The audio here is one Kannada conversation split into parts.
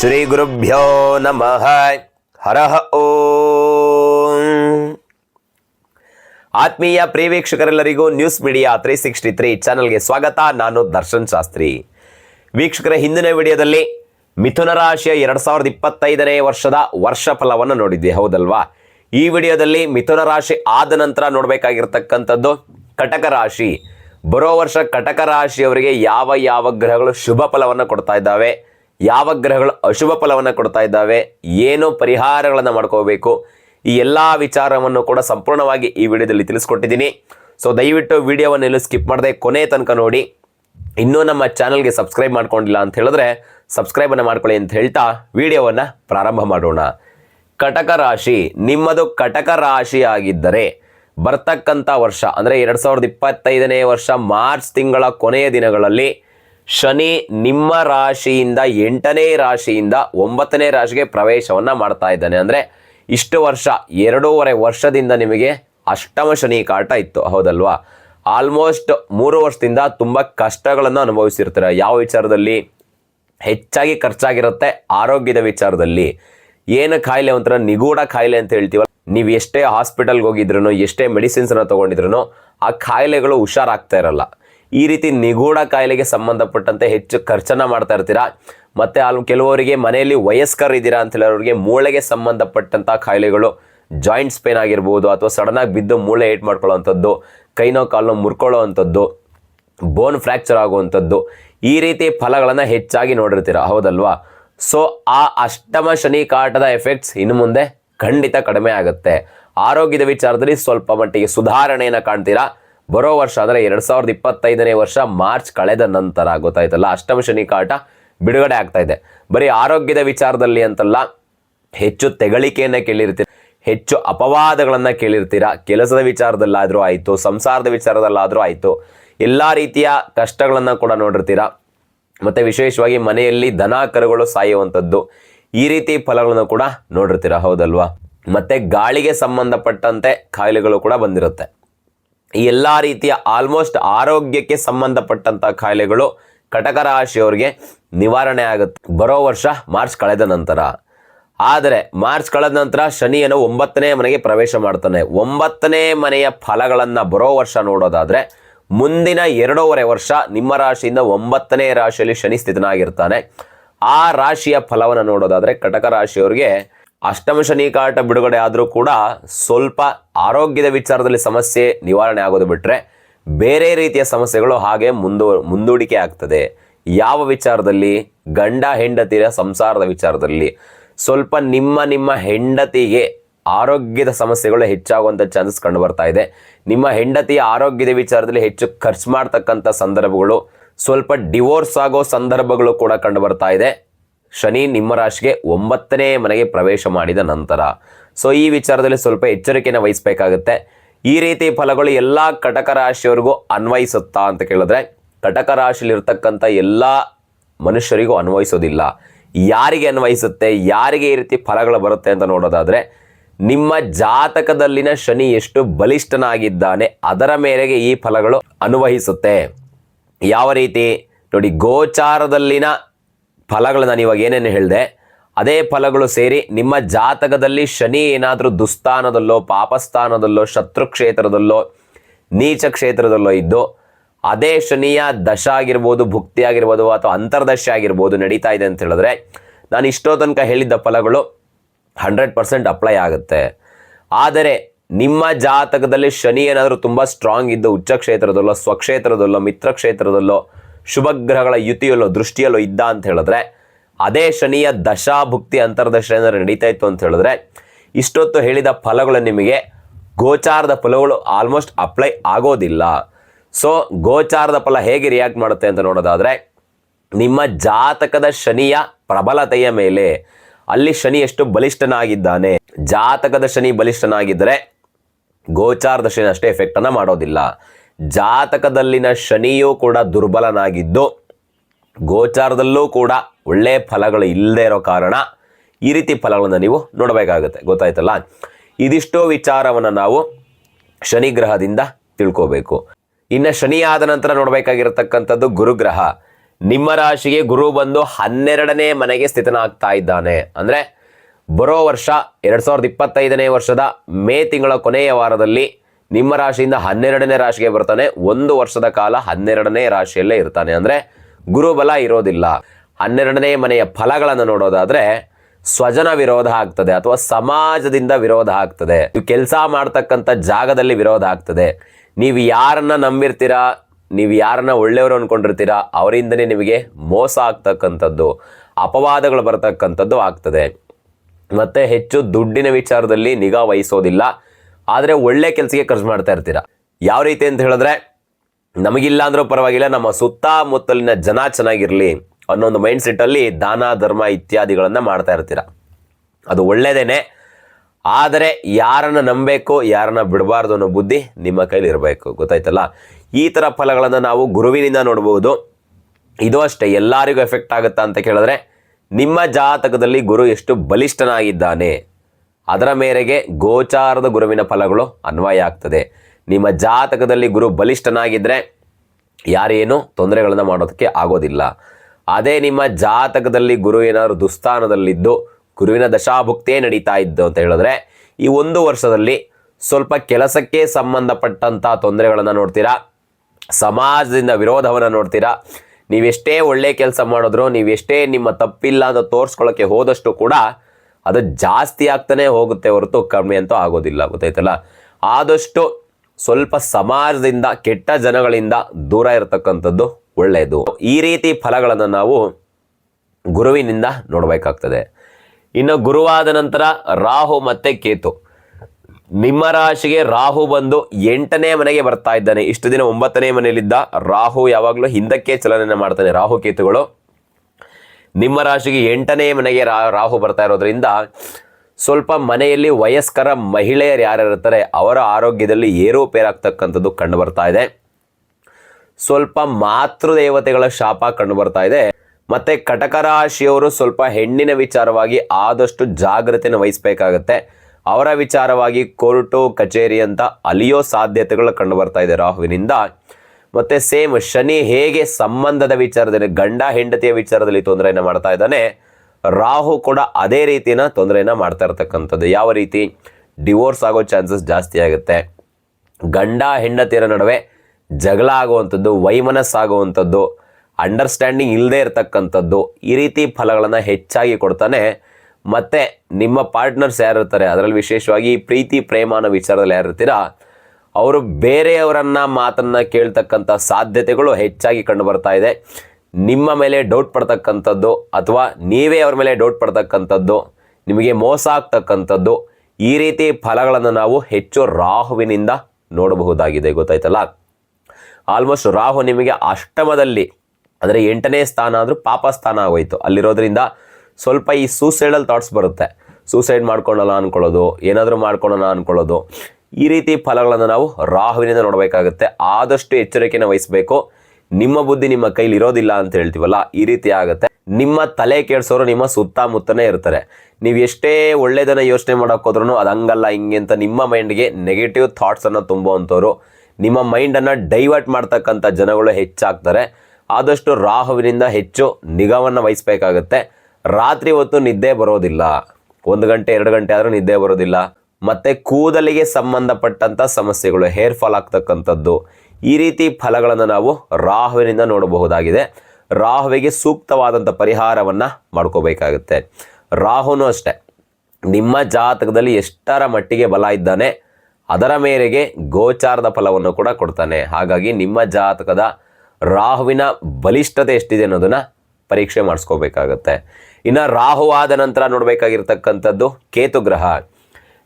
ಶ್ರೀ ಗುರುಭ್ಯೋ ನಮಃ. ಹರಹ ಓಂ. ಆತ್ಮೀಯ ಪ್ರಿಯ ವೀಕ್ಷಕರೆಲ್ಲರಿಗೂ news media three sixty three ಚಾನಲ್ಗೆ ಸ್ವಾಗತ. ನಾನು ದರ್ಶನ್ ಶಾಸ್ತ್ರಿ. ವೀಕ್ಷಕರ, ಹಿಂದಿನ ವಿಡಿಯೋದಲ್ಲಿ ಮಿಥುನ ರಾಶಿಯ ಎರಡು ಸಾವಿರದ ಇಪ್ಪತ್ತೈದನೇ ವರ್ಷದ ವರ್ಷ ಫಲವನ್ನು ನೋಡಿದ್ದೆ ಹೌದಲ್ವಾ? ಈ ವಿಡಿಯೋದಲ್ಲಿ ಮಿಥುನ ರಾಶಿ ಆದ ನಂತರ ನೋಡಬೇಕಾಗಿರ್ತಕ್ಕಂಥದ್ದು ಕಟಕ ರಾಶಿ. ಬರೋ ವರ್ಷ ಕಟಕ ರಾಶಿಯವರಿಗೆ ಯಾವ ಯಾವ ಗ್ರಹಗಳು ಶುಭ ಫಲವನ್ನು ಕೊಡ್ತಾ ಇದ್ದಾವೆ? ಯಾವ ಗ್ರಹಗಳು ಅಶುಭ ಫಲವನ್ನು ಕೊಡ್ತಾ ಇದ್ದಾವೆ, ಏನು ಪರಿಹಾರಗಳನ್ನು ಮಾಡ್ಕೋಬೇಕು, ಈ ಎಲ್ಲ ವಿಚಾರವನ್ನು ಕೂಡ ಸಂಪೂರ್ಣವಾಗಿ ಈ ವಿಡಿಯೋದಲ್ಲಿ ತಿಳಿಸ್ಕೊಟ್ಟಿದ್ದೀನಿ. ಸೊ ದಯವಿಟ್ಟು ವಿಡಿಯೋವನ್ನು ಎಲ್ಲೂ ಸ್ಕಿಪ್ ಮಾಡದೆ ಕೊನೆ ತನಕ ನೋಡಿ. ಇನ್ನೂ ನಮ್ಮ ಚಾನಲ್ಗೆ ಸಬ್ಸ್ಕ್ರೈಬ್ ಮಾಡ್ಕೊಂಡಿಲ್ಲ ಅಂತ ಹೇಳಿದ್ರೆ ಸಬ್ಸ್ಕ್ರೈಬನ್ನು ಮಾಡ್ಕೊಳ್ಳಿ ಅಂತ ಹೇಳ್ತಾ ವಿಡಿಯೋವನ್ನು ಪ್ರಾರಂಭ ಮಾಡೋಣ. ಕಟಕ ರಾಶಿ, ನಿಮ್ಮದು ಕಟಕ ರಾಶಿ ಆಗಿದ್ದರೆ ಬರ್ತಕ್ಕಂಥ ವರ್ಷ, ಅಂದರೆ ಎರಡು ಸಾವಿರದ ಇಪ್ಪತ್ತೈದನೇ ವರ್ಷ ಮಾರ್ಚ್ ತಿಂಗಳ ಕೊನೆಯ ದಿನಗಳಲ್ಲಿ ಶನಿ ನಿಮ್ಮ ರಾಶಿಯಿಂದ ಎಂಟನೇ ರಾಶಿಯಿಂದ ಒಂಬತ್ತನೇ ರಾಶಿಗೆ ಪ್ರವೇಶವನ್ನು ಮಾಡ್ತಾ ಇದ್ದಾನೆ. ಅಂದರೆ ಇಷ್ಟು ವರ್ಷ, ಎರಡೂವರೆ ವರ್ಷದಿಂದ ನಿಮಗೆ ಅಷ್ಟಮ ಶನಿ ಕಾಟ ಇತ್ತು, ಹೌದಲ್ವಾ? ಆಲ್ಮೋಸ್ಟ್ ಮೂರು ವರ್ಷದಿಂದ ತುಂಬ ಕಷ್ಟಗಳನ್ನು ಅನುಭವಿಸಿರ್ತಾರೆ. ಯಾವ ವಿಚಾರದಲ್ಲಿ? ಹೆಚ್ಚಾಗಿ ಖರ್ಚಾಗಿರುತ್ತೆ ಆರೋಗ್ಯದ ವಿಚಾರದಲ್ಲಿ. ಏನು ಕಾಯಿಲೆ ಒಂಥರ ನಿಗೂಢ ಕಾಯಿಲೆ ಅಂತ ಹೇಳ್ತೀವಲ್ಲ, ನೀವು ಎಷ್ಟೇ ಹಾಸ್ಪಿಟಲ್ಗೆ ಹೋಗಿದ್ರು ಎಷ್ಟೇ ಮೆಡಿಸಿನ್ಸನ್ನು ತೊಗೊಂಡಿದ್ರು ಆ ಕಾಯಿಲೆಗಳು ಹುಷಾರಾಗ್ತಾ ಇರಲ್ಲ. ಈ ರೀತಿ ನಿಗೂಢ ಕಾಯಿಲೆಗೆ ಸಂಬಂಧಪಟ್ಟಂತೆ ಹೆಚ್ಚು ಖರ್ಚನ್ನು ಮಾಡ್ತಾ ಇರ್ತೀರಾ? ಮತ್ತು ಅಲ್ಲಿ ಕೆಲವರಿಗೆ ಮನೆಯಲ್ಲಿ ವಯಸ್ಕರಿದ್ದೀರಾ ಅಂತ ಹೇಳೋರಿಗೆ ಮೂಳೆಗೆ ಸಂಬಂಧಪಟ್ಟಂಥ ಕಾಯಿಲೆಗಳು ಜಾಯಿಂಟ್ಸ್ ಪೇನ್ ಆಗಿರ್ಬೋದು ಅಥವಾ ಸಡನ್ನಾಗಿ ಬಿದ್ದು ಮೂಳೆ ಏಟ್ ಮಾಡ್ಕೊಳ್ಳೋವಂಥದ್ದು ಕೈನೋ ಕಾಲೋ ಮುರ್ಕೊಳ್ಳೋ ಅಂಥದ್ದು ಬೋನ್ ಫ್ರ್ಯಾಕ್ಚರ್ ಆಗುವಂಥದ್ದು, ಈ ರೀತಿ ಫಲಗಳನ್ನು ಹೆಚ್ಚಾಗಿ ನೋಡಿರ್ತೀರ? ಹೌದಲ್ವಾ? ಸೊ ಆ ಅಷ್ಟಮ ಶನಿ ಕಾಟದ ಎಫೆಕ್ಟ್ಸ್ ಇನ್ನು ಮುಂದೆ ಖಂಡಿತ ಕಡಿಮೆ ಆಗುತ್ತೆ. ಆರೋಗ್ಯದ ವಿಚಾರದಲ್ಲಿ ಸ್ವಲ್ಪ ಮಟ್ಟಿಗೆ ಸುಧಾರಣೆಯನ್ನು ಕಾಣ್ತೀರಾ? ಬರೋ ವರ್ಷ ಅಂದರೆ ಎರಡು ಸಾವಿರದ ಇಪ್ಪತ್ತೈದನೇ ವರ್ಷ ಮಾರ್ಚ್ ಕಳೆದ ನಂತರ ಗೊತ್ತಾಯ್ತಲ್ಲ. ಅಷ್ಟಮ ಶನಿ ಕಾಟ ಬಿಡುಗಡೆ ಆಗ್ತಾ ಇದೆ. ಬರೀ ಆರೋಗ್ಯದ ವಿಚಾರದಲ್ಲಿ ಅಂತಲ್ಲ ಹೆಚ್ಚು ತೆಗಳಿಕೆಯನ್ನು ಕೇಳಿರ್ತೀರ, ಹೆಚ್ಚು ಅಪವಾದಗಳನ್ನು ಕೇಳಿರ್ತೀರಾ. ಕೆಲಸದ ವಿಚಾರದಲ್ಲಾದರೂ ಆಯಿತು, ಸಂಸಾರದ ವಿಚಾರದಲ್ಲಾದರೂ ಆಯಿತು. ಎಲ್ಲ ರೀತಿಯ ಕಷ್ಟಗಳನ್ನು ಕೂಡ ನೋಡಿರ್ತೀರಾ. ಮತ್ತು ವಿಶೇಷವಾಗಿ ಮನೆಯಲ್ಲಿ ದನ ಕರುಗಳು ಸಾಯುವಂಥದ್ದು, ಈ ರೀತಿ ಫಲಗಳನ್ನು ಕೂಡ ನೋಡಿರ್ತೀರಾ. ಹೌದಲ್ವಾ? ಮತ್ತು ಗಾಳಿಗೆ ಸಂಬಂಧಪಟ್ಟಂತೆ ಕಾಯಿಲೆಗಳು ಕೂಡ ಬಂದಿರುತ್ತೆ. ಈ ಎಲ್ಲ ರೀತಿಯ ಆಲ್ಮೋಸ್ಟ್ ಆರೋಗ್ಯಕ್ಕೆ ಸಂಬಂಧಪಟ್ಟಂಥ ಕಾಯಿಲೆಗಳು ಕಟಕ ರಾಶಿಯವರಿಗೆ ನಿವಾರಣೆ ಆಗುತ್ತೆ. ಬರೋ ವರ್ಷ ಮಾರ್ಚ್ ಕಳೆದ ನಂತರ. ಆದರೆ ಮಾರ್ಚ್ ಕಳೆದ ನಂತರ ಶನಿಯನ್ನು ಒಂಬತ್ತನೇ ಮನೆಗೆ ಪ್ರವೇಶ ಮಾಡ್ತಾನೆ. ಒಂಬತ್ತನೇ ಮನೆಯ ಫಲಗಳನ್ನು ಬರೋ ವರ್ಷ ನೋಡೋದಾದರೆ ಮುಂದಿನ ಎರಡೂವರೆ ವರ್ಷ ನಿಮ್ಮ ರಾಶಿಯಿಂದ ಒಂಬತ್ತನೇ ರಾಶಿಯಲ್ಲಿ ಶನಿ ಸ್ಥಿತನಾಗಿರ್ತಾನೆ. ಆ ರಾಶಿಯ ಫಲವನ್ನು ನೋಡೋದಾದರೆ ಕಟಕ ರಾಶಿಯವರಿಗೆ ಅಷ್ಟಮ ಶನಿ ಕಾಟ ಬಿಡುಗಡೆ ಆದರೂ ಕೂಡ ಸ್ವಲ್ಪ ಆರೋಗ್ಯದ ವಿಚಾರದಲ್ಲಿ ಸಮಸ್ಯೆ ನಿವಾರಣೆ ಆಗೋದು ಬಿಟ್ಟರೆ ಬೇರೆ ರೀತಿಯ ಸಮಸ್ಯೆಗಳು ಹಾಗೆ ಮುಂದು, ಮುಂದೂಡಿಕೆ ಆಗ್ತದೆ. ಯಾವ ವಿಚಾರದಲ್ಲಿ? ಗಂಡ ಹೆಂಡತಿಯ ಸಂಸಾರದ ವಿಚಾರದಲ್ಲಿ. ಸ್ವಲ್ಪ ನಿಮ್ಮ ನಿಮ್ಮ ಹೆಂಡತಿಗೆ ಆರೋಗ್ಯದ ಸಮಸ್ಯೆಗಳು ಹೆಚ್ಚಾಗುವಂಥ ಚಾನ್ಸಸ್ ಕಂಡು ಬರ್ತಾ ಇದೆ. ನಿಮ್ಮ ಹೆಂಡತಿಯ ಆರೋಗ್ಯದ ವಿಚಾರದಲ್ಲಿ ಹೆಚ್ಚು ಖರ್ಚು ಮಾಡ್ತಕ್ಕಂಥ ಸಂದರ್ಭಗಳು, ಸ್ವಲ್ಪ ಡಿವೋರ್ಸ್ ಆಗೋ ಸಂದರ್ಭಗಳು ಕೂಡ ಕಂಡು ಬರ್ತಾ ಇದೆ. ಶನಿ ನಿಮ್ಮ ರಾಶಿಗೆ ಒಂಬತ್ತನೇ ಮನೆಗೆ ಪ್ರವೇಶ ಮಾಡಿದ ನಂತರ. ಸೊ ಈ ವಿಚಾರದಲ್ಲಿ ಸ್ವಲ್ಪ ಎಚ್ಚರಿಕೆಯನ್ನು ವಹಿಸಬೇಕಾಗುತ್ತೆ. ಈ ರೀತಿ ಫಲಗಳು ಎಲ್ಲ ಕಟಕ ರಾಶಿಯವರಿಗೂ ಅನ್ವಯಿಸುತ್ತಾ ಅಂತ ಕೇಳಿದ್ರೆ, ಕಟಕ ರಾಶಿಯಲ್ಲಿರ್ತಕ್ಕಂಥ ಎಲ್ಲ ಮನುಷ್ಯರಿಗೂ ಅನ್ವಯಿಸೋದಿಲ್ಲ. ಯಾರಿಗೆ ಅನ್ವಯಿಸುತ್ತೆ, ಯಾರಿಗೆ ಈ ರೀತಿ ಫಲಗಳು ಬರುತ್ತೆ ಅಂತ ನೋಡೋದಾದರೆ, ನಿಮ್ಮ ಜಾತಕದಲ್ಲಿನ ಶನಿ ಎಷ್ಟು ಬಲಿಷ್ಠನಾಗಿದ್ದಾನೆ, ಅದರ ಮೇರೆಗೆ ಈ ಫಲಗಳು ಅನ್ವಯಿಸುತ್ತೆ. ಯಾವ ರೀತಿ? ನೋಡಿ, ಗೋಚಾರದಲ್ಲಿನ ಫಲಗಳು ನಾನು ಇವಾಗ ಏನೇನು ಹೇಳಿದೆ, ಅದೇ ಫಲಗಳು ಸೇರಿ ನಿಮ್ಮ ಜಾತಕದಲ್ಲಿ ಶನಿ ಏನಾದರೂ ದುಸ್ಥಾನದಲ್ಲೋ, ಪಾಪಸ್ಥಾನದಲ್ಲೋ ಶತ್ರು ಕ್ಷೇತ್ರದಲ್ಲೋ ನೀಚ ಕ್ಷೇತ್ರದಲ್ಲೋ ಇದ್ದು, ಅದೇ ಶನಿಯ ದಶ ಆಗಿರ್ಬೋದು ಭುಕ್ತಿ ಆಗಿರ್ಬೋದು ಅಥವಾ ಅಂತರ್ದಶೆ ಆಗಿರ್ಬೋದು ನಡೀತಾ ಇದೆ ಅಂತ ಹೇಳಿದ್ರೆ, ನಾನು ಇಷ್ಟೋ ತನಕ ಹೇಳಿದ್ದ ಫಲಗಳು ಹಂಡ್ರೆಡ್ ಪರ್ಸೆಂಟ್ ಅಪ್ಲೈ ಆಗುತ್ತೆ. ಆದರೆ ನಿಮ್ಮ ಜಾತಕದಲ್ಲಿ ಶನಿ ಏನಾದರೂ ತುಂಬ ಸ್ಟ್ರಾಂಗ್ ಇದ್ದು ಉಚ್ಚ ಕ್ಷೇತ್ರದಲ್ಲೋ ಸ್ವಕ್ಷೇತ್ರದಲ್ಲೋ ಮಿತ್ರ ಕ್ಷೇತ್ರದಲ್ಲೋ ಶುಭ ಗ್ರಹಗಳ ಯುತಿಯಲ್ಲೋ ದೃಷ್ಟಿಯಲ್ಲೋ ಇದ್ದ ಅಂತ ಹೇಳಿದ್ರೆ, ಅದೇ ಶನಿಯ ದಶಾಭುಕ್ತಿ ಅಂತರ್ದಶ ಏನಾದ್ರು ನಡೀತಾ ಇತ್ತು ಅಂತ ಹೇಳಿದ್ರೆ, ಇಷ್ಟೊತ್ತು ಹೇಳಿದ ಫಲಗಳು ನಿಮಗೆ ಗೋಚಾರದ ಫಲಗಳು ಆಲ್ಮೋಸ್ಟ್ ಅಪ್ಲೈ ಆಗೋದಿಲ್ಲ. ಸೊ ಗೋಚಾರದ ಫಲ ಹೇಗೆ ರಿಯಾಕ್ಟ್ ಮಾಡುತ್ತೆ ಅಂತ ನೋಡೋದಾದರೆ, ನಿಮ್ಮ ಜಾತಕದ ಶನಿಯ ಪ್ರಬಲತೆಯ ಮೇಲೆ ಅಲ್ಲಿ ಶನಿ ಎಷ್ಟು ಬಲಿಷ್ಠನಾಗಿದ್ದಾನೆ, ಜಾತಕದ ಶನಿ ಬಲಿಷ್ಠನಾಗಿದ್ದರೆ ಗೋಚಾರದ ಶನಿ ಅಷ್ಟೇ ಎಫೆಕ್ಟನ್ನು ಮಾಡೋದಿಲ್ಲ. ಜಾತಕದಲ್ಲಿನ ಶನಿಯೂ ಕೂಡ ದುರ್ಬಲನಾಗಿದ್ದು, ಗೋಚಾರದಲ್ಲೂ ಕೂಡ ಒಳ್ಳೆ ಫಲಗಳು ಇಲ್ಲದೆ ಇರೋ ಕಾರಣ ಈ ರೀತಿ ಫಲಗಳನ್ನು ನೀವು ನೋಡಬೇಕಾಗುತ್ತೆ. ಗೊತ್ತಾಯ್ತಲ್ಲ? ಇದಿಷ್ಟೋ ವಿಚಾರವನ್ನು ನಾವು ಶನಿ ಗ್ರಹದಿಂದ ತಿಳ್ಕೋಬೇಕು. ಇನ್ನು ಶನಿ ಆದ ನಂತರ ನೋಡಬೇಕಾಗಿರತಕ್ಕಂಥದ್ದು ಗುರುಗ್ರಹ ನಿಮ್ಮ ರಾಶಿಗೆ ಗುರು ಬಂದು ಹನ್ನೆರಡನೇ ಮನೆಗೆ ಸ್ಥಿತನಾಗ್ತಾ ಇದ್ದಾನೆ. ಅಂದರೆ ಬರೋ ವರ್ಷ ಎರಡು ಸಾವಿರದ ಇಪ್ಪತ್ತೈದನೇ ವರ್ಷದ ಮೇ ತಿಂಗಳ ಕೊನೆಯ ವಾರದಲ್ಲಿ ನಿಮ್ಮ ರಾಶಿಯಿಂದ ಹನ್ನೆರಡನೇ ರಾಶಿಗೆ ಬರ್ತಾನೆ. ಒಂದು ವರ್ಷದ ಕಾಲ ಹನ್ನೆರಡನೇ ರಾಶಿಯಲ್ಲೇ ಇರ್ತಾನೆ. ಅಂದರೆ ಗುರುಬಲ ಇರೋದಿಲ್ಲ. ಹನ್ನೆರಡನೇ ಮನೆಯ ಫಲಗಳನ್ನು ನೋಡೋದಾದರೆ ಸ್ವಜನ ವಿರೋಧ ಆಗ್ತದೆ ಅಥವಾ ಸಮಾಜದಿಂದ ವಿರೋಧ ಆಗ್ತದೆ. ನೀವು ಕೆಲಸ ಮಾಡ್ತಕ್ಕಂಥ ಜಾಗದಲ್ಲಿ ವಿರೋಧ ಆಗ್ತದೆ. ನೀವು ಯಾರನ್ನ ನಂಬಿರ್ತೀರಾ? ನೀವು ಯಾರನ್ನ ಒಳ್ಳೆಯವರು ಅಂದ್ಕೊಂಡಿರ್ತೀರಾ ಅವರಿಂದನೇ ನಿಮಗೆ ಮೋಸ ಆಗ್ತಕ್ಕಂಥದ್ದು, ಅಪವಾದಗಳು ಬರ್ತಕ್ಕಂಥದ್ದು ಆಗ್ತದೆ. ಮತ್ತೆ ಹೆಚ್ಚು ದುಡ್ಡಿನ ವಿಚಾರದಲ್ಲಿ ನಿಗಾ ವಹಿಸೋದಿಲ್ಲ. ಆದರೆ ಒಳ್ಳೆ ಕೆಲಸಕ್ಕೆ ಖರ್ಚು ಮಾಡ್ತಾ ಇರ್ತೀರಾ? ಯಾವ ರೀತಿ ಅಂತ ಹೇಳಿದ್ರೆ, ನಮಗಿಲ್ಲ ಅಂದ್ರೂ ಪರವಾಗಿಲ್ಲ, ನಮ್ಮ ಸುತ್ತಮುತ್ತಲಿನ ಜನ ಚೆನ್ನಾಗಿರಲಿ ಅನ್ನೋ ಒಂದು ಮೈಂಡ್ ಸೆಟ್ಟಲ್ಲಿ ದಾನ, ಧರ್ಮ ಇತ್ಯಾದಿಗಳನ್ನು ಮಾಡ್ತಾ ಇರ್ತೀರ? ಅದು ಒಳ್ಳೆಯದೇನೆ ಆದರೆ ಯಾರನ್ನ ನಂಬಬೇಕು, ಯಾರನ್ನ ಬಿಡಬಾರ್ದು ಅನ್ನೋ ಬುದ್ಧಿ ನಿಮ್ಮ ಕೈಲಿ ಇರಬೇಕು. ಗೊತ್ತಾಯ್ತಲ್ಲ? ಈ ಥರ ಫಲಗಳನ್ನು ನಾವು ಗುರುವಿನಿಂದ ನೋಡಬಹುದು ಇದು ಅಷ್ಟೇ, ಎಲ್ಲರಿಗೂ ಎಫೆಕ್ಟ್ ಆಗುತ್ತಾ ಅಂತ ಕೇಳಿದ್ರೆ, ನಿಮ್ಮ ಜಾತಕದಲ್ಲಿ ಗುರು ಎಷ್ಟು ಬಲಿಷ್ಠನಾಗಿದ್ದಾನೆ? ಅದರ ಮೇರೆಗೆ ಗೋಚಾರದ ಗುರುವಿನ ಫಲಗಳು ಅನ್ವಯ ಆಗ್ತದೆ. ನಿಮ್ಮ ಜಾತಕದಲ್ಲಿ ಗುರು ಬಲಿಷ್ಠನಾಗಿದ್ದರೆ ಯಾರೇನು ತೊಂದರೆಗಳನ್ನು ಮಾಡೋದಕ್ಕೆ ಆಗೋದಿಲ್ಲ. ಅದೇ ನಿಮ್ಮ ಜಾತಕದಲ್ಲಿ ಗುರು ಏನಾದ್ರು ದುಸ್ಥಾನದಲ್ಲಿದ್ದು ಗುರುವಿನ ದಶಾಭುಕ್ತಿಯೇ ನಡೀತಾ ಇದ್ದು ಅಂತ ಹೇಳಿದ್ರೆ ಈ ಒಂದು ವರ್ಷದಲ್ಲಿ ಸ್ವಲ್ಪ ಕೆಲಸಕ್ಕೆ ಸಂಬಂಧಪಟ್ಟಂಥ ತೊಂದರೆಗಳನ್ನು ನೋಡ್ತೀರಾ? ಸಮಾಜದಿಂದ ವಿರೋಧವನ್ನು ನೋಡ್ತೀರಾ? ನೀವೆಷ್ಟೇ ಒಳ್ಳೆ ಕೆಲಸ ಮಾಡಿದ್ರು ನೀವೆಷ್ಟೇ ನಿಮ್ಮ ತಪ್ಪಿಲ್ಲ ಅಂತ ತೋರಿಸ್ಕೊಳ್ಳೋಕ್ಕೆ ಹೋದಷ್ಟು ಕೂಡ ಅದು ಜಾಸ್ತಿ ಆಗ್ತಾನೆ ಹೋಗುತ್ತೆ ಹೊರತು ಕಮ್ಮಿ ಅಂತೂ ಆಗೋದಿಲ್ಲ, ಗೊತ್ತಾಯ್ತಲ್ಲ? ಆದಷ್ಟು ಸ್ವಲ್ಪ ಸಮಾಜದಿಂದ, ಕೆಟ್ಟ ಜನಗಳಿಂದ ದೂರ ಇರತಕ್ಕಂಥದ್ದು ಒಳ್ಳೆಯದು. ಈ ರೀತಿ ಫಲಗಳನ್ನು ನಾವು ಗುರುವಿನಿಂದ ನೋಡಬೇಕಾಗ್ತದೆ. ಇನ್ನು ಗುರುವಾದ ನಂತರ ರಾಹು ಮತ್ತೆ ಕೇತು. ನಿಮ್ಮ ರಾಶಿಗೆ ರಾಹು ಬಂದು ಎಂಟನೇ ಮನೆಗೆ ಬರ್ತಾ ಇದ್ದಾನೆ. ಇಷ್ಟು ದಿನ ಒಂಬತ್ತನೇ ಮನೆಯಲ್ಲಿದ್ದ ರಾಹು ಯಾವಾಗಲೂ ಹಿಂದಕ್ಕೆ ಚಲನೆಯನ್ನು ಮಾಡ್ತಾನೆ. ರಾಹು ಕೇತುಗಳು ನಿಮ್ಮ ರಾಶಿಗೆ ಎಂಟನೇ ಮನೆಗೆ ರಾಹು ಬರ್ತಾ ಇರೋದ್ರಿಂದ ಸ್ವಲ್ಪ ಮನೆಯಲ್ಲಿ ವಯಸ್ಕರ ಮಹಿಳೆಯರು ಯಾರು ಇರ್ತಾರೆ ಅವರ ಆರೋಗ್ಯದಲ್ಲಿ ಏರುಪೇರಾಗ್ತಕ್ಕಂಥದ್ದು ಕಂಡು ಬರ್ತಾ ಇದೆ. ಸ್ವಲ್ಪ ಮಾತೃದೇವತೆಗಳ ಶಾಪ ಕಂಡು ಬರ್ತಾ ಇದೆ. ಮತ್ತೆ ಕಟಕ ರಾಶಿಯವರು ಸ್ವಲ್ಪ ಹೆಣ್ಣಿನ ವಿಚಾರವಾಗಿ ಆದಷ್ಟು ಜಾಗೃತಿನ ವಹಿಸಬೇಕಾಗತ್ತೆ. ಅವರ ವಿಚಾರವಾಗಿ ಕೋರ್ಟು, ಕಚೇರಿ ಅಂತ ಅಲಿಯೋ ಸಾಧ್ಯತೆಗಳು ಕಂಡು ಬರ್ತಾ ಇದೆ ರಾಹುವಿನಿಂದ. ಮತ್ತೆ ಸೇಮ್ ಶನಿ ಹೇಗೆ ಸಂಬಂಧದ ವಿಚಾರದಲ್ಲಿ, ಗಂಡ ಹೆಂಡತಿಯ ವಿಚಾರದಲ್ಲಿ ತೊಂದರೆಯನ್ನು ಮಾಡ್ತಾ ಇದ್ದಾನೆ, ರಾಹು ಕೂಡ ಅದೇ ರೀತಿನ ತೊಂದರೆಯನ್ನು ಮಾಡ್ತಾ ಇರ್ತಕ್ಕಂಥದ್ದು. ಯಾವ ರೀತಿ? ಡಿವೋರ್ಸ್ ಆಗೋ ಚಾನ್ಸಸ್ ಜಾಸ್ತಿ ಆಗುತ್ತೆ. ಗಂಡ ಹೆಂಡತಿಯರ ನಡುವೆ ಜಗಳ ಆಗುವಂಥದ್ದು, ವೈಮನಸ್ಸಾಗುವಂಥದ್ದು ಅಂಡರ್ಸ್ಟ್ಯಾಂಡಿಂಗ್ ಇಲ್ಲದೆ ಇರತಕ್ಕಂಥದ್ದು, ಈ ರೀತಿ ಫಲಗಳನ್ನು ಹೆಚ್ಚಾಗಿ ಕೊಡ್ತಾನೆ. ಮತ್ತು ನಿಮ್ಮ ಪಾರ್ಟ್ನರ್ಸ್ ಯಾರಿರ್ತಾರೆ? ಅದರಲ್ಲಿ ವಿಶೇಷವಾಗಿ ಪ್ರೀತಿ, ಪ್ರೇಮ ಅನ್ನೋ ವಿಚಾರದಲ್ಲಿ ಯಾರು ಇರ್ತೀರಾ ಅವರು ಬೇರೆಯವರನ್ನ ಮಾತನ್ನ ಕೇಳ್ತಕ್ಕಂಥ ಸಾಧ್ಯತೆಗಳು ಹೆಚ್ಚಾಗಿ ಕಂಡು ಬರ್ತಾ ಇದೆ. ನಿಮ್ಮ ಮೇಲೆ ಡೌಟ್ ಪಡ್ತಕ್ಕಂಥದ್ದು ಅಥವಾ ನೀವೇ ಅವ್ರ ಮೇಲೆ ಡೌಟ್ ಪಡ್ತಕ್ಕಂಥದ್ದು, ನಿಮಗೆ ಮೋಸ ಆಗ್ತಕ್ಕಂಥದ್ದು, ಈ ರೀತಿ ಫಲಗಳನ್ನು ನಾವು ಹೆಚ್ಚು ರಾಹುವಿನಿಂದ ನೋಡಬಹುದಾಗಿದೆ ಗೊತ್ತಾಯ್ತಲ್ಲ? ಆಲ್ಮೋಸ್ಟ್ ರಾಹು ನಿಮಗೆ ಅಷ್ಟಮದಲ್ಲಿ, ಅಂದರೆ ಎಂಟನೇ ಸ್ಥಾನ ಆದರೂ ಪಾಪ ಸ್ಥಾನ ಆಗೋಯ್ತು. ಅಲ್ಲಿರೋದ್ರಿಂದ ಸ್ವಲ್ಪ ಈ ಸೂಸೈಡಲ್ ಥಾಟ್ಸ್ ಬರುತ್ತೆ. ಸೂಸೈಡ್ ಮಾಡ್ಕೊಳ್ಳೋಣ ಅನ್ಕೊಳ್ಳೋದು, ಏನಾದರೂ ಮಾಡ್ಕೊಳ್ಳೋಣ ಅನ್ಕೊಳ್ಳೋದು. ಈ ರೀತಿ ಫಲಗಳನ್ನು ನಾವು ರಾಹುವಿನಿಂದ ನೋಡಬೇಕಾಗುತ್ತೆ. ಆದಷ್ಟು ಎಚ್ಚರಿಕೆಯನ್ನು ವಹಿಸಬೇಕು. ನಿಮ್ಮ ಬುದ್ಧಿ ನಿಮ್ಮ ಕೈಲಿ ಇರೋದಿಲ್ಲ ಅಂತ ಹೇಳ್ತೀವಲ್ಲ, ಈ ರೀತಿ ಆಗುತ್ತೆ. ನಿಮ್ಮ ತಲೆ ಕೆಡ್ಸೋರು ನಿಮ್ಮ ಸುತ್ತಮುತ್ತನೇ ಇರ್ತಾರೆ. ನೀವು ಎಷ್ಟೇ ಒಳ್ಳೆಯದನ್ನು ಯೋಚನೆ ಮಾಡೋಕೆ ಹೋದ್ರೂ ಅದು ಹಂಗಲ್ಲ, ಹಿಂಗೆ ಅಂತ ನಿಮ್ಮ ಮೈಂಡ್ಗೆ ನೆಗೆಟಿವ್ ಥಾಟ್ಸನ್ನು ತುಂಬುವಂಥವ್ರು. ನಿಮ್ಮ ಮೈಂಡನ್ನು ಡೈವರ್ಟ್ ಮಾಡ್ತಕ್ಕಂಥ ಜನಗಳು ಹೆಚ್ಚಾಗ್ತಾರೆ. ಆದಷ್ಟು ರಾಹುವಿನಿಂದ ಹೆಚ್ಚು ನಿಗಾವನ್ನು ವಹಿಸಬೇಕಾಗತ್ತೆ. ರಾತ್ರಿ ಹೊತ್ತು ನಿದ್ದೆ ಬರೋದಿಲ್ಲ. ಒಂದು ಗಂಟೆ, ಎರಡು ಗಂಟೆ ಆದರೂ ನಿದ್ದೆ ಬರೋದಿಲ್ಲ. ಮತ್ತೆ ಕೂದಲಿಗೆ ಸಂಬಂಧಪಟ್ಟಂಥ ಸಮಸ್ಯೆಗಳು ಹೇರ್ ಫಾಲ್ ಆಗ್ತಕ್ಕಂಥದ್ದು, ಈ ರೀತಿ ಫಲಗಳನ್ನು ನಾವು ರಾಹುವಿನಿಂದ ನೋಡಬಹುದಾಗಿದೆ. ರಾಹುವಿಗೆ ಸೂಕ್ತವಾದಂಥ ಪರಿಹಾರವನ್ನು ಮಾಡ್ಕೋಬೇಕಾಗುತ್ತೆ. ರಾಹುನು ಅಷ್ಟೇ, ನಿಮ್ಮ ಜಾತಕದಲ್ಲಿ ಎಷ್ಟರ ಮಟ್ಟಿಗೆ ಬಲ ಇದ್ದಾನೆ, ಅದರ ಮೇರೆಗೆ ಗೋಚಾರದ ಫಲವನ್ನು ಕೂಡ ಕೊಡ್ತಾನೆ. ಹಾಗಾಗಿ ನಿಮ್ಮ ಜಾತಕದ ರಾಹುವಿನ ಬಲಿಷ್ಠತೆ ಎಷ್ಟಿದೆ ಅನ್ನೋದನ್ನ ಪರೀಕ್ಷೆ ಮಾಡಿಸ್ಕೋಬೇಕಾಗತ್ತೆ. ಇನ್ನು ರಾಹು ಆದ ನಂತರ ನೋಡಬೇಕಾಗಿರ್ತಕ್ಕಂಥದ್ದು ಕೇತು ಗ್ರಹ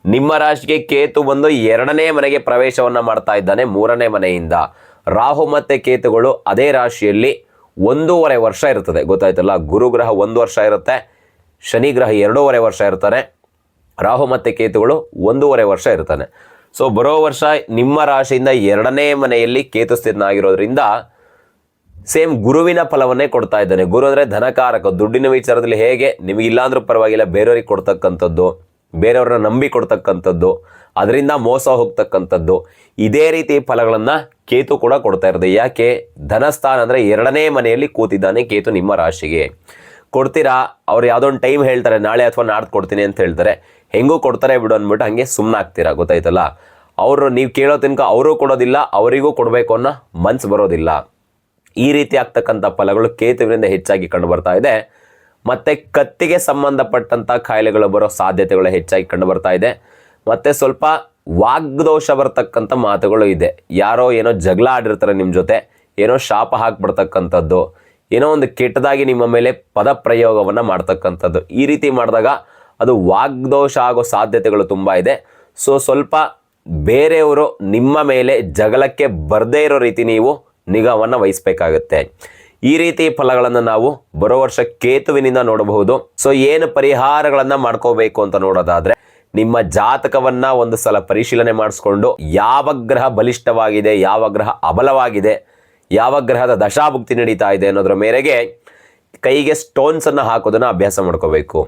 ನಿಮ್ಮ ರಾಶಿಗೆ ಕೇತು ಬಂದು ಎರಡನೇ ಮನೆಗೆ ಪ್ರವೇಶವನ್ನು ಮಾಡ್ತಾ ಇದ್ದಾನೆ ಮೂರನೇ ಮನೆಯಿಂದ. ರಾಹು ಮತ್ತೆ ಕೇತುಗಳು ಅದೇ ರಾಶಿಯಲ್ಲಿ ಒಂದೂವರೆ ವರ್ಷ ಇರ್ತದೆ ಗೊತ್ತಾಯ್ತಲ್ಲ? ಗುರುಗ್ರಹ ಒಂದು ವರ್ಷ ಇರುತ್ತೆ, ಶನಿ ಗ್ರಹ ಎರಡೂವರೆ ವರ್ಷ ಇರ್ತಾನೆ ರಾಹು ಮತ್ತು ಕೇತುಗಳು ಒಂದೂವರೆ ವರ್ಷ ಇರ್ತಾನೆ. ಸೊ ಬರೋ ವರ್ಷ ನಿಮ್ಮ ರಾಶಿಯಿಂದ ಎರಡನೇ ಮನೆಯಲ್ಲಿ ಕೇತು ಸ್ಥಿರನಾಗಿರೋದ್ರಿಂದ ಸೇಮ್ ಗುರುವಿನ ಫಲವನ್ನೇ ಕೊಡ್ತಾ ಇದ್ದಾನೆ. ಗುರು ಅಂದರೆ ಧನಕಾರಕ, ದುಡ್ಡಿನ ವಿಚಾರದಲ್ಲಿ ಹೇಗೆ? ನಿಮಗೆ ಇಲ್ಲಾಂದ್ರೂ ಪರವಾಗಿಲ್ಲ, ಬೇರೆಯವ್ರಿಗೆ ಕೊಡ್ತಕ್ಕಂಥದ್ದು. ಬೇರೆಯವ್ರನ್ನ ನಂಬಿ ಕೊಡ್ತಕ್ಕಂಥದ್ದು, ಅದರಿಂದ ಮೋಸ ಹೋಗ್ತಕ್ಕಂಥದ್ದು, ಇದೇ ರೀತಿ ಫಲಗಳನ್ನು ಕೇತು ಕೂಡ ಕೊಡ್ತಾ ಇರೋದು. ಯಾಕೆ? ಧನಸ್ಥಾನ ಅಂದರೆ ಎರಡನೇ ಮನೆಯಲ್ಲಿ ಕೂತಿದ್ದಾನೆ ಕೇತು ನಿಮ್ಮ ರಾಶಿಗೆ. ಕೊಡ್ತೀರಾ? ಅವ್ರು ಯಾವುದೋ ಒಂದು ಟೈಮ್ ಹೇಳ್ತಾರೆ, ನಾಳೆ ಅಥವಾ ನಾಡ್ದು ಕೊಡ್ತೀನಿ ಅಂತ ಹೇಳ್ತಾರೆ. ಹೆಂಗೂ ಕೊಡ್ತಾರೆ ಬಿಡು ಅಂದ್ಬಿಟ್ಟು ಹಾಗೆ ಸುಮ್ಮನಾಗ್ತೀರಾ ಗೊತ್ತಾಯ್ತಲ್ಲ? ಅವರು ನೀವು ಕೇಳೋ ತನಕ ಅವರು ಕೊಡೋದಿಲ್ಲ, ಅವರಿಗೂ ಕೊಡಬೇಕು ಅನ್ನೋ ಮನ್ಸು ಬರೋದಿಲ್ಲ. ಈ ರೀತಿ ಆಗ್ತಕ್ಕಂಥ ಫಲಗಳು ಕೇತುವಿನಿಂದ ಹೆಚ್ಚಾಗಿ ಕಂಡು ಬರ್ತಾ ಇದೆ. ಮತ್ತೆ ಕತ್ತಿಗೆ ಸಂಬಂಧಪಟ್ಟಂತ ಕಾಯಿಲೆಗಳು ಬರೋ ಸಾಧ್ಯತೆಗಳು ಹೆಚ್ಚಾಗಿ ಕಂಡು ಬರ್ತಾ ಇದೆ. ಮತ್ತೆ ಸ್ವಲ್ಪ ವಾಗ್ದೋಷ ಬರ್ತಕ್ಕಂಥ ಮಾತುಗಳು ಇದೆ. ಯಾರೋ ಏನೋ ಜಗಳ ಆಡಿರ್ತಾರೆ ನಿಮ್ಮ ಜೊತೆ, ಏನೋ ಶಾಪ ಹಾಕ್ಬಿಡ್ತಕ್ಕಂಥದ್ದು, ಏನೋ ಒಂದು ಕೆಟ್ಟದಾಗಿ ನಿಮ್ಮ ಮೇಲೆ ಪದ ಪ್ರಯೋಗವನ್ನು ಮಾಡ್ತಕ್ಕಂಥದ್ದು. ಈ ರೀತಿ ಮಾಡಿದಾಗ ಅದು ವಾಗ್ದೋಷ ಆಗೋ ಸಾಧ್ಯತೆಗಳು ತುಂಬ ಇದೆ. ಸೊ ಸ್ವಲ್ಪ ಬೇರೆಯವರು ನಿಮ್ಮ ಮೇಲೆ ಜಗಳಕ್ಕೆ ಬರದೇ ಇರೋ ರೀತಿ ನೀವು ನಿಗಾವನ್ನು ವಹಿಸಬೇಕಾಗುತ್ತೆ. ಈ ರೀತಿ ಫಲಗಳನ್ನು ನಾವು ಬರೋ ವರ್ಷ ಕೇತುವಿನಿಂದ ನೋಡಬಹುದು. ಸೊ ಏನು ಪರಿಹಾರಗಳನ್ನು ಮಾಡ್ಕೋಬೇಕು ಅಂತ ನೋಡೋದಾದ್ರೆ, ನಿಮ್ಮ ಜಾತಕವನ್ನ ಒಂದು ಸಲ ಪರಿಶೀಲನೆ ಮಾಡಿಸ್ಕೊಂಡು ಯಾವ ಗ್ರಹ ಬಲಿಷ್ಠವಾಗಿದೆ, ಯಾವ ಗ್ರಹ ಅಬಲವಾಗಿದೆ, ಯಾವ ಗ್ರಹದ ದಶಾಭುಕ್ತಿ ನಡೀತಾ ಇದೆ ಅನ್ನೋದ್ರ ಮೇರೆಗೆ ಕೈಗೆ ಸ್ಟೋನ್ಸ್ ಹಾಕೋದನ್ನು ಹಾಕೋದನ್ನ ಅಭ್ಯಾಸ ಮಾಡ್ಕೋಬೇಕು.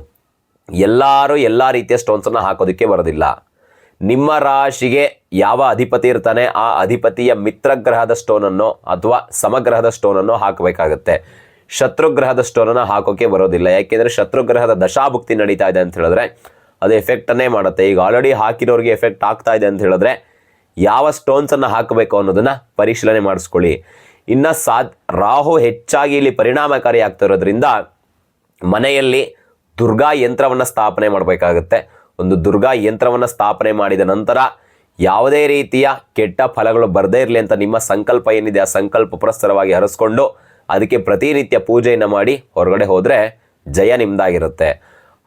ಎಲ್ಲರೂ ಎಲ್ಲ ರೀತಿಯ ಸ್ಟೋನ್ಸನ್ನು ಹಾಕೋದಕ್ಕೆ ಬರೋದಿಲ್ಲ. ನಿಮ್ಮ ರಾಶಿಗೆ ಯಾವ ಅಧಿಪತಿ ಇರ್ತಾನೆ, ಆ ಅಧಿಪತಿಯ ಮಿತ್ರಗ್ರಹದ ಸ್ಟೋನನ್ನು ಅಥವಾ ಸಮಗ್ರಹದ ಸ್ಟೋನನ್ನು ಹಾಕಬೇಕಾಗುತ್ತೆ. ಶತ್ರುಗ್ರಹದ ಸ್ಟೋನನ್ನು ಹಾಕೋಕೆ ಬರೋದಿಲ್ಲ. ಯಾಕೆಂದರೆ ಶತ್ರುಗ್ರಹದ ದಶಾಭುಕ್ತಿ ನಡೀತಾ ಇದೆ ಅಂತ ಹೇಳಿದ್ರೆ ಅದು ಎಫೆಕ್ಟನ್ನೇ ಮಾಡುತ್ತೆ. ಈಗ ಆಲ್ರೆಡಿ ಹಾಕಿರೋರಿಗೆ ಎಫೆಕ್ಟ್ ಆಗ್ತಾ ಇದೆ ಅಂತ ಹೇಳಿದ್ರೆ ಯಾವ ಸ್ಟೋನ್ಸನ್ನು ಹಾಕಬೇಕು ಅನ್ನೋದನ್ನ ಪರಿಶೀಲನೆ ಮಾಡಿಸ್ಕೊಳ್ಳಿ. ಇನ್ನು ಸಾ ರಾಹು ಹೆಚ್ಚಾಗಿ ಇಲ್ಲಿ ಪರಿಣಾಮಕಾರಿ ಆಗ್ತಾ ಇರೋದ್ರಿಂದ ಮನೆಯಲ್ಲಿ ದುರ್ಗಾ ಯಂತ್ರವನ್ನು ಸ್ಥಾಪನೆ ಮಾಡಬೇಕಾಗುತ್ತೆ. ಒಂದು ದುರ್ಗಾ ಯಂತ್ರವನ್ನು ಸ್ಥಾಪನೆ ಮಾಡಿದ ನಂತರ ಯಾವುದೇ ರೀತಿಯ ಕೆಟ್ಟ ಫಲಗಳು ಬರದೇ ಇರಲಿ ಅಂತ ನಿಮ್ಮ ಸಂಕಲ್ಪ ಏನಿದೆ ಆ ಸಂಕಲ್ಪ ಪುರಸ್ಸರವಾಗಿ ಹರಿಸ್ಕೊಂಡು ಅದಕ್ಕೆ ಪ್ರತಿನಿತ್ಯ ಪೂಜೆಯನ್ನು ಮಾಡಿ ಹೊರಗಡೆ ಹೋದರೆ ಜಯ ನಿಮ್ಮದಾಗಿರುತ್ತೆ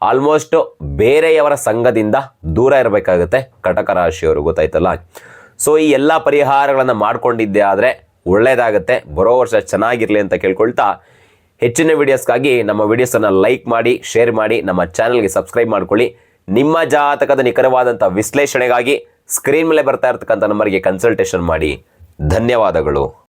ಆಲ್ಮೋಸ್ಟ್ ಬೇರೆಯವರ ಸಂಘದಿಂದ ದೂರ ಇರಬೇಕಾಗುತ್ತೆ ಕಟಕ ರಾಶಿಯವರು, ಗೊತ್ತಾಯ್ತಲ್ಲ? ಸೊ ಈ ಎಲ್ಲ ಪರಿಹಾರಗಳನ್ನು ಮಾಡಿಕೊಂಡಿದ್ದೆ ಆದರೆ ಒಳ್ಳೆಯದಾಗುತ್ತೆ ಬರೋ ವರ್ಷ ಚೆನ್ನಾಗಿರಲಿ ಅಂತ ಕೇಳ್ಕೊಳ್ತಾ ಹೆಚ್ಚಿನ ವಿಡಿಯೋಸ್ಗಾಗಿ ನಮ್ಮ ವಿಡಿಯೋಸನ್ನು ಲೈಕ್ ಮಾಡಿ ಶೇರ್ ಮಾಡಿ, ನಮ್ಮ ಚಾನಲ್ಗೆ ಸಬ್ಸ್ಕ್ರೈಬ್ ಮಾಡ್ಕೊಳ್ಳಿ. ನಿಮ್ಮ ಜಾತಕದ ನಿಖರವಾದಂಥ ವಿಶ್ಲೇಷಣೆಗಾಗಿ ಸ್ಕ್ರೀನ್ ಮೇಲೆ ಬರ್ತಾ ಇರ್ತಕ್ಕಂಥ ನಂಬರ್ಗೆ ಕನ್ಸಲ್ಟೇಷನ್ ಮಾಡಿ. ಧನ್ಯವಾದಗಳು.